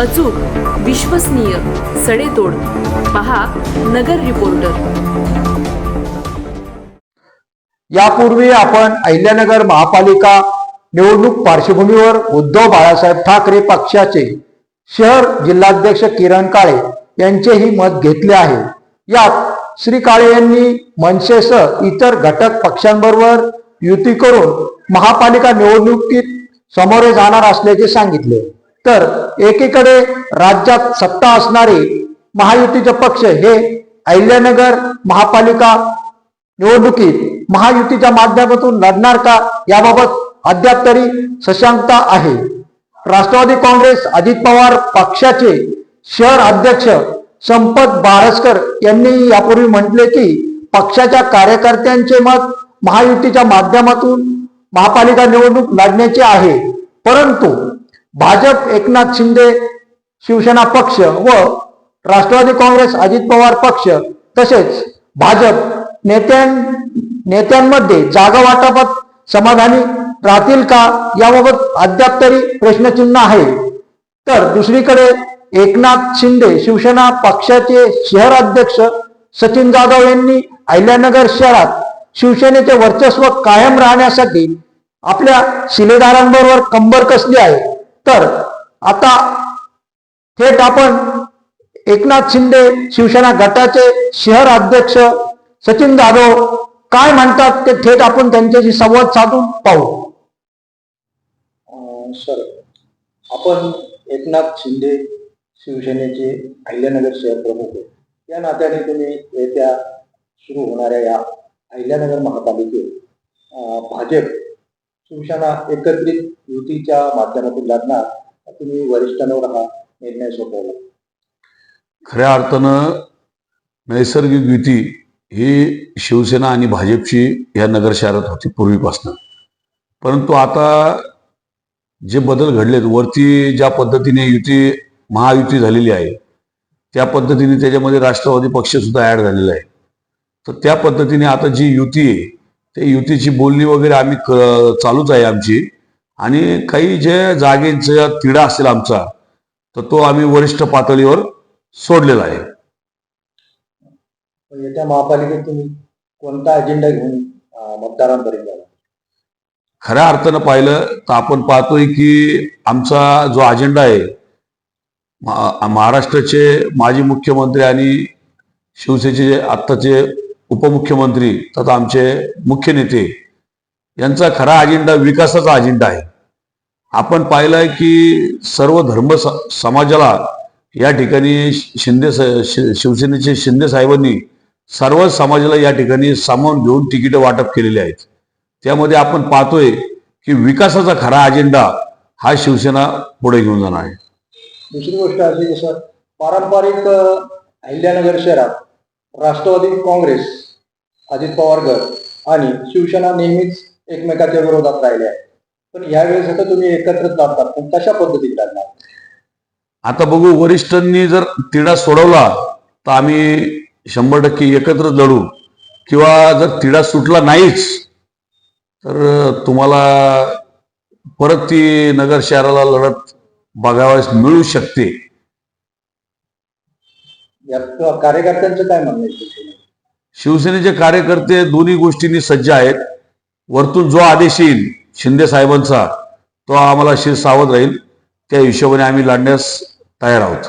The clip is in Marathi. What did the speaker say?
अचूक विश्वसनीय सडेतोड. पहा नगर रिपोर्टर. यापूर्वी आपण अहिल्यानगर महापालिका निवडणूक पार्श्वभूमीवर उद्धव बाळासाहेब ठाकरे पक्षाचे शहर जिल्हाध्यक्ष किरण काळे यांचेही मत घेतले आहे. यात श्री काळे यांनी मनसेसह इतर घटक पक्षांबरोबर युती करून महापालिका निवडणुकीत सामोरे जाणार असल्याचे सांगितले. तर एकीकडे राज्यात सत्ता असणारे महायुतीचे पक्ष हे अहिल्यानगर महापालिका निवडणुकीत महायुतीच्या माध्यमातून लढणार का याबाबत अद्याप तरी सशंकता आहे. राष्ट्रवादी काँग्रेस अजित पवार पक्षाचे शहर अध्यक्ष संपत बारसकर यांनी यापूर्वी म्हटले की पक्षाच्या कार्यकर्त्यांचे मत महायुतीच्या माध्यमातून महापालिका निवडणूक लढण्याचे आहे. परंतु भाजप एकनाथ शिंदे शिवसेना पक्ष व राष्ट्रवादी काँग्रेस अजित पवार पक्ष तसेच भाजप नेत्यां नेत्यांमध्ये जागा वाटपात समाधानी राहतील का याबाबत अद्याप तरी प्रश्नचिन्ह आहे. तर दुसरीकडे एकनाथ शिंदे शिवसेना पक्षाचे शहर अध्यक्ष सचिन जाधव यांनी अहिल्यानगर शहरात शिवसेनेचे वर्चस्व कायम राहण्यासाठी आपल्या शिलेदारांबरोबर कंबर कसली आहे? तर आता थेट आपण एकनाथ शिंदे शिवसेना गटाचे शहर अध्यक्ष सचिन जाधव काय म्हणतात ते थेट आपण त्यांच्याशी संवाद साधून पाहू. सर आपण एकनाथ शिंदे शिवसेनेचे अहिल्यानगर शहर प्रमुख आहे. या नात्याने तुम्ही येत्या सुरू होणाऱ्या या अहिल्यानगर महापालिकेत भाजप शिवसेना एकत्रित युतीच्या माध्यमातून लढणार तुम्ही वरिष्ठांवर हा निर्णय सोपवला. खऱ्या अर्थानं नैसर्गिक युती ही शिवसेना आणि भाजपची या नगर शहरात होती पूर्वीपासनं. परंतु आता जे बदल घडलेत वरती ज्या पद्धतीने युती महायुती झालेली आहे त्या पद्धतीने त्याच्यामध्ये राष्ट्रवादी पक्ष सुद्धा ऍड झालेला आहे. तर त्या पद्धतीने आता जी युती आहे त्या युतीची बोलणी वगैरे आम्ही चालूच आहे आमची. आणि काही जे जागेचा तिढा असेल आमचा तर तो आम्ही वरिष्ठ पातळीवर सोडलेला आहे. येत्या महापालिकेत तुम्ही कोणता अजेंडा घेऊन मतदारांपर्यंत खऱ्या अर्थानं पाहिलं तर आपण पाहतोय की आमचा जो अजेंडा आहे महा- महाराष्ट्राचे माजी मुख्यमंत्री आणि शिवसेनेचे आत्ताचे उपमुख्यमंत्री तथा आमचे मुख्य नेते यांचा खरा अजेंडा विकासाचा अजेंडा आहे. आपण पाहिलंय की सर्व धर्म स- समाजाला या ठिकाणी शिंदे स- शि- शिवसेनेचे शिंदे साहेबांनी सर्व समाजाला या ठिकाणी सामावून घेऊन तिकीटं वाटप केलेली आहेत. त्यामध्ये आपण पाहतोय की विकासाचा खरा अजेंडा हा शिवसेना पुढे घेऊन जाणार आहे. दुसरी गोष्ट अशी की सर पारंपरिक अहिल्यानगर शहरात राष्ट्रवादी काँग्रेस अजित पवार गट आणि शिवसेना नेहमीच एकमेकाच्या विरोधात राहिले आहे पण यावेळेस आता तुम्ही एकत्र लढतात पण कशा पद्धतीने लढणार आता बघू वरिष्ठांनी जर तिढा सोडवला तर आम्ही शंभर टक्के एकत्र लढू. किंवा जर तिढा सुटला नाहीच तर तुम्हाला परत ती नगर शहराला लढत बघावयास मिळू शकते. यात कार्यकर्त्यांचं काय म्हणणं आहे? शिवसेनेचे कार्यकर्ते दोन्ही गोष्टींनी सज्ज आहेत. वरतून जो आदेश येईल शिंदे साहेबांचा तो आम्हाला शिर सावध राहील. त्या हिशोबाने आम्ही लढण्यास तयार आहोत.